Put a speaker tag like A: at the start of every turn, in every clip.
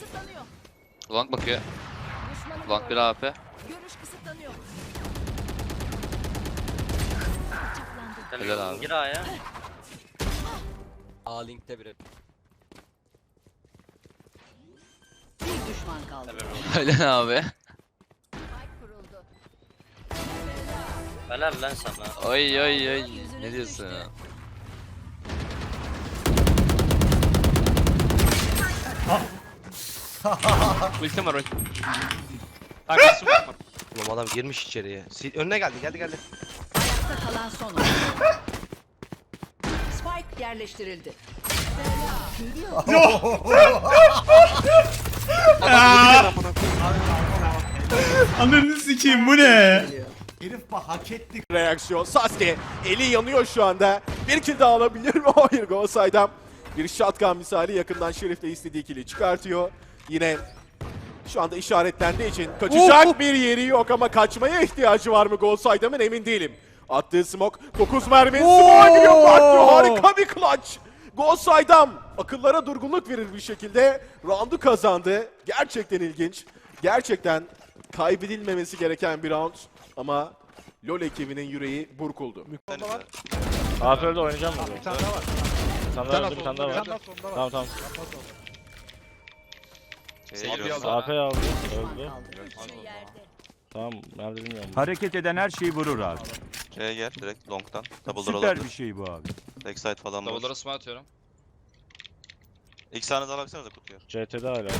A: kısıtlanıyor.
B: Long bakıyor.
A: Düşmanı
B: Long bir. AP.
A: Görüş kısıtlanıyor.
B: Helal abi.
C: Gir A'ya.
D: A linkte biri.
A: Bir düşman kaldı.
B: Öyle abi.
A: Spike kuruldu.
C: Helal lan sana.
B: Oy oy oy. Ne diyorsun ya?
E: Ultim var ultim. Arkası var.
D: Oğlum adam girmiş içeriye. Sil önüne geldi geldi geldi.
A: Ayakta kalan son oyuncu. Spike yerleştirildi.
F: Ananı sikeyim bu ne?
G: Herif bak hak etti.
H: reaksiyon. Sasuke eli yanıyor şu anda. Bir kill daha alabilir mi? Hayır Gosay'dan. Bir shotgun misali yakından Şerif'le istediği kill'i çıkartıyor. Yine şu anda işaretlendiği için kaçacak bir yeri yok ama kaçmaya ihtiyacı var mı Gosay'damın emin değilim. Attığı smoke 9 mermi giriyor Bartu harika bir clutch. Gosaydam akıllara durgunluk verir bir şekilde roundu kazandı. Gerçekten ilginç. Gerçekten kaybedilmemesi gereken bir round ama LoL ekibinin yüreği burkuldu.
E: AFL'de oynayacağım mı? Bir tane daha var. Bir tane daha öldü, bir tane daha var. Tamam tamam. AP aldı. Öldü. Tamam nerede bilmiyorum.
F: Hareket eden her şeyi vurur abi.
I: C'ye gel direkt long'dan. Double door
F: Süper
I: olabilir.
F: bir şey bu abi.
I: Backside falan var.
B: Double'lara smoke atıyorum.
I: İlk sahne daha baksanıza kutuya.
E: CT'de hala.
I: Nice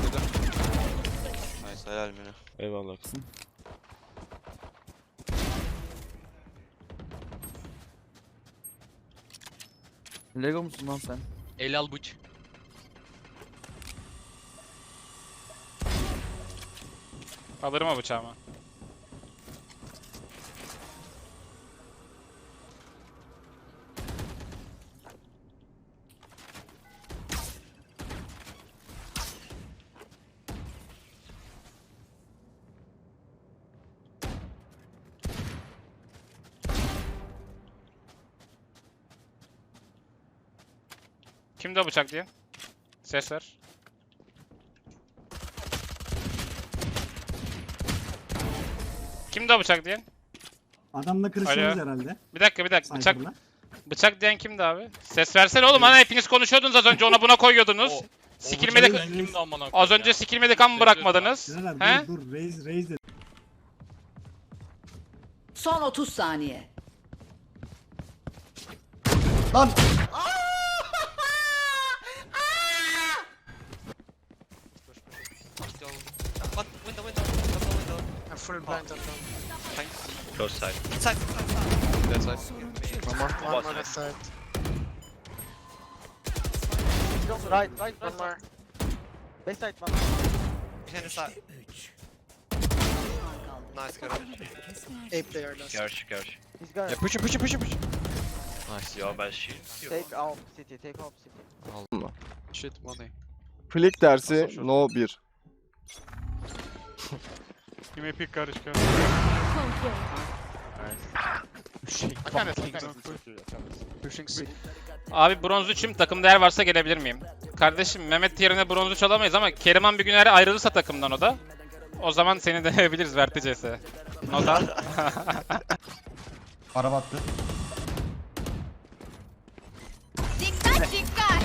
I: helal mini.
E: Eyvallah.
J: Lego musun lan sen?
E: El al buç. Alırım o bıçağımı. Kimde bıçak diye? Ses ver. Kimde bıçak diyen?
G: Adamla
E: kırışıyoruz
G: herhalde.
E: Bir dakika bir dakika bıçak bıçak diyen kimdi abi? Ses versene oğlum hani hepiniz konuşuyordunuz az önce ona buna koyuyordunuz. Sikilmedik. Az önce sikilmedik ama bırakmadınız. He?
G: dur raise raise de.
A: Son 30 saniye.
G: Lan
C: Close side.
J: Right, right, one more. Backside one.
A: Nice
J: A player last.
C: Görüş görüş.
J: He's gonna
D: Push'un push'un push'un push.
C: Nice. Yo ben shield.
J: take off city, take off city.
E: Shit money.
H: Flick dersi no 1.
E: Kime pick karış Abi bronz 3'üm takımda yer varsa gelebilir miyim? Kardeşim Mehmet yerine bronz 3 alamayız ama Keriman bir gün eğer ayrılırsa takımdan o da. O zaman seni deneyebiliriz Vertices'e. Nota.
G: araba attı.
A: Dikkat dikkat.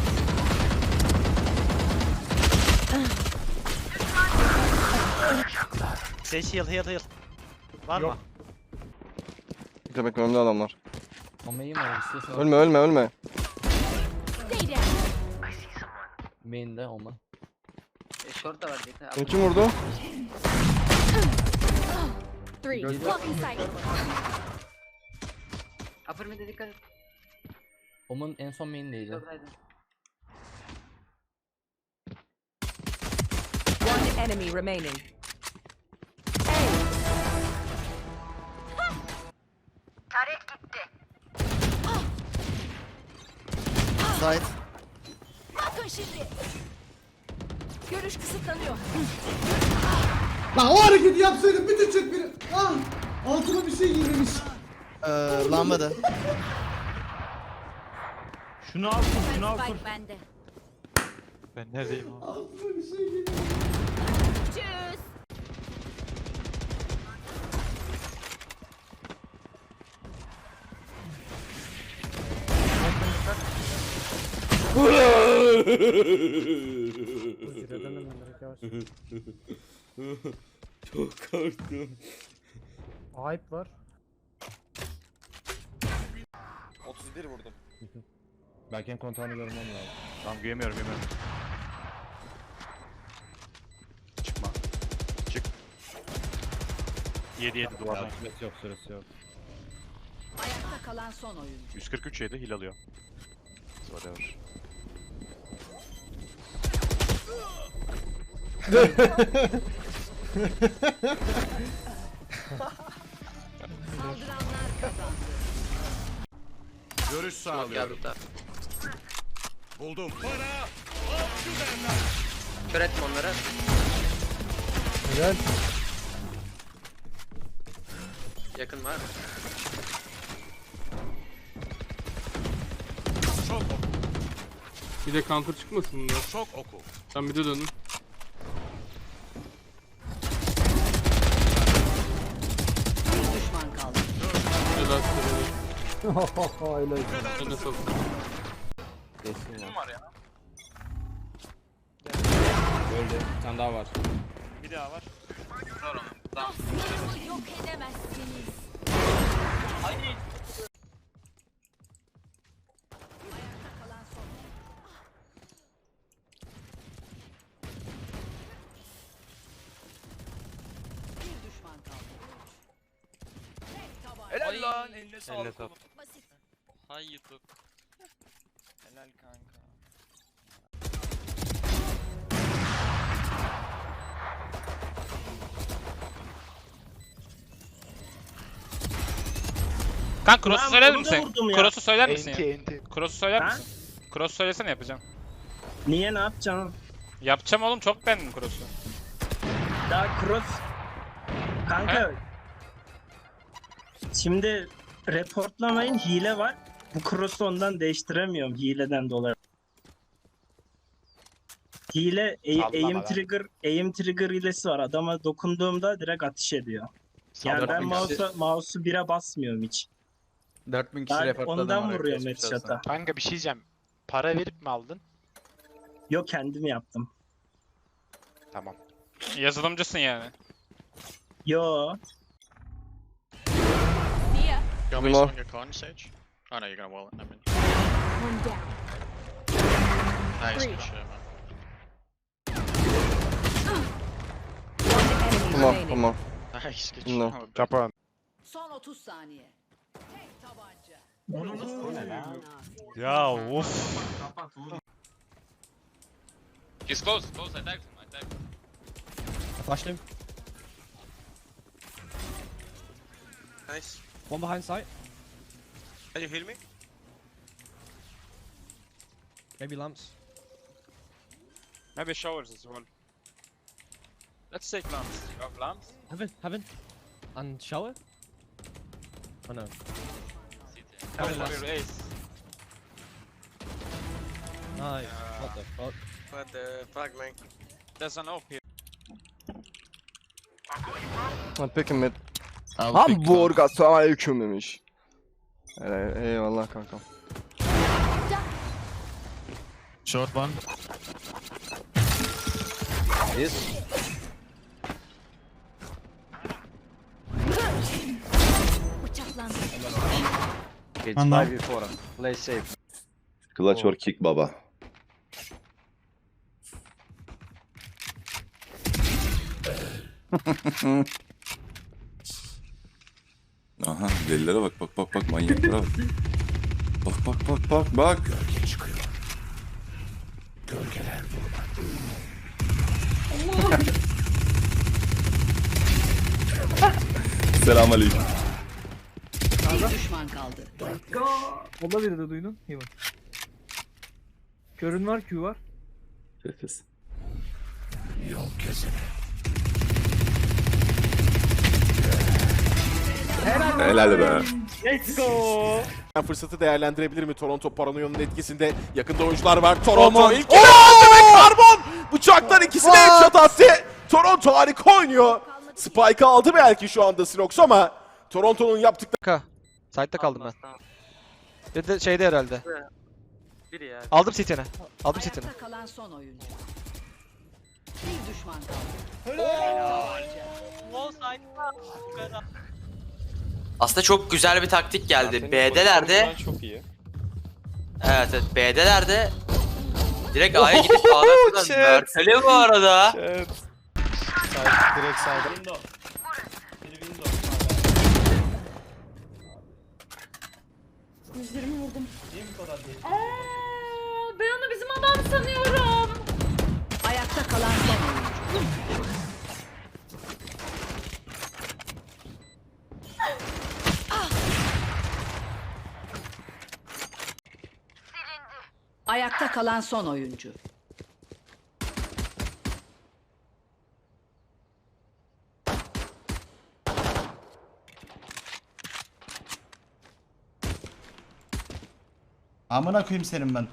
J: Say heal, heal, heal. Var mı?
H: Demek önümde adamlar.
D: Ama iyi mi abi istiyorsan.
H: Ölme ölme ölme.
D: Main'de olma.
J: Short da var dikkat.
H: Seni kim vurdu?
A: Three. Blocking sight.
J: Upper mid'e dikkat et.
D: Omun en son main'deydi.
A: One enemy remaining.
J: Side.
A: Bakın şimdi. Görüş kısıtlanıyor.
G: Lan o hareketi yapsaydım bütün çek biri. Ah! Altıma bir şey girmemiş.
J: Eee lambada.
F: Şunu al şunu al.
A: Spike bende.
E: Ben neredeyim
G: Altıma bir şey girmemiş.
F: Çok korktum.
J: Hype var.
I: 31 vurdum.
J: Belki kontağını görmem lazım.
F: Tamam giremiyorum giremiyorum.
I: Çıkma. Çık.
F: 7 7 duvardan.
J: Süresi yok süresi yok.
A: Ayakta kalan son oyuncu.
F: 143 yedi hil alıyor.
I: Whatever.
A: Saldıranlar kazandı.
F: Görüş sağlıyorum. Buldum. Para.
J: Kör etme onları.
G: Güzel.
J: Yakın var.
F: Çok oku.
E: Bir de counter çıkmasın bunlar.
F: Çok oku.
E: Ben bir de döndüm.
G: Öyle.
E: Eline sağlık.
D: Geçsin var. Öldü. Bir tane daha var.
F: Bir daha var.
A: Dostlarımı yok edemezsiniz. Ayakta kalan son Bir düşman kaldı. Tek tabanca.
B: Helal sağlık.
A: Basit.
B: Hay YouTube.
C: Helal kanka.
E: Kanka cross'u söyler misin? Cross'u söyler misin? ya? Cross'u söyler misin? Cross söylesene yapacağım.
J: Niye ne yapacaksın?
E: Yapacağım oğlum çok beğendim cross'u.
J: Daha cross. Kanka. Şimdi reportlamayın hile var. Bu cross'u ondan değiştiremiyorum hileden dolayı. Hile aim, trigger aim trigger hilesi var. Adama dokunduğumda direkt ateş ediyor. Yani ben mouse'a mouse'u bire basmıyorum hiç.
D: 4000
J: Ben ondan vuruyorum headshot'a.
C: Kanka bir şey diyeceğim. Para verip mi aldın?
J: Yok kendim yaptım.
C: Tamam.
E: Yazılımcısın yani.
J: Yo.
A: Niye?
C: You want me to on your corner sage? Oh no, you're gonna wall it. I mean.
A: One down.
C: Nice,
A: Three.
C: good shit, man.
A: One enemy remaining.
C: Nice, good shit.
I: Kapı
A: Son 30 saniye. Tek tabanca.
F: Ya of.
B: He's close, close. I tagged him. I tagged him.
J: Başlayayım.
I: Nice.
J: One behind site.
I: Can you heal me?
J: Maybe lamps.
E: Maybe showers as well. Let's take lamps. You have lamps?
J: Heaven, heaven. And shower? Oh no.
B: CT.
E: Come for your ace.
J: Nice. Uh, what the fuck?
I: What the fuck man?
E: There's an op here.
I: I'm picking mid. Hamburger selamünaleyküm demiş. Ee, eyvallah kankam.
F: Short one.
A: Bıçaklandı.
F: Anlam.
I: Play safe.
K: Clutch or kick baba. Aha delilere bak bak bak bak manyaklara bak. Bak bak bak bak bak. Selamünaleyküm.
A: Bir düşman kaldı.
J: Ola biri de duydun. İyi bak. Körün var, Q var.
K: Nefes. Helal be.
J: Let's go.
H: Fırsatı değerlendirebilir mi Toronto Paranoya'nın etkisinde yakında oyuncular var. Toronto ilk ve karbon bıçaktan ikisine headshot attı. Toronto harika oynuyor. Spike'ı aldı belki şu anda Sinox ama Toronto'nun yaptıkları
J: Site'da kaldım ben. Bir de şeyde herhalde.
B: Biri ya.
F: Aldım CT'ni. Aldım.
A: Ayakta kalan son oyuncu. Bir düşman kaldı.
B: Aslında çok güzel bir taktik geldi. B'deler de.
D: Çok iyi.
B: Evet evet B'deler de. Direkt A'ya gidip A'dan
F: shit.
B: Mert'e bu arada.
F: Evet. Direkt side.
A: ben onu bizim adam sanıyorum. Ayakta kalan son oyuncu. Kalan son oyuncu.
G: Amına koyayım senin ben.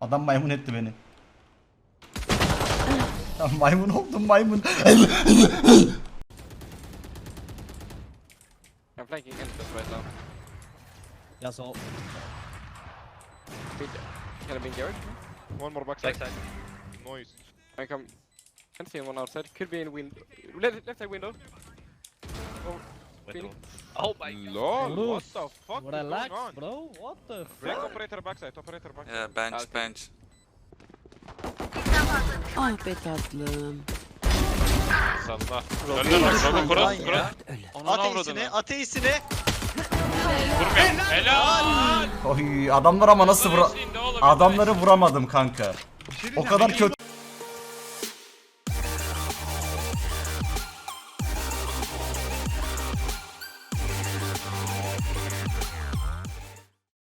G: Adam maymun etti beni. Tamam maymun oldum maymun.
D: Yes, all.
E: Can I be Garrett?
F: One more backside. Noise.
E: I come. Can see one outside. Could be in window. Left, left side window.
B: Oh my god.
F: Lol, what the fuck is
D: Relax,
F: going on?
D: bro. What the
F: Break operator backside, operator backside.
I: Yeah, bench, bench.
A: Ah be tatlım.
E: Salla. Öldür bak. Rogu cross cross.
C: Ateistini, ateistini.
E: Vurmuyorum. Helal.
G: Oy adamlar ama nasıl vura... Adamları vuramadım kanka. O kadar kötü.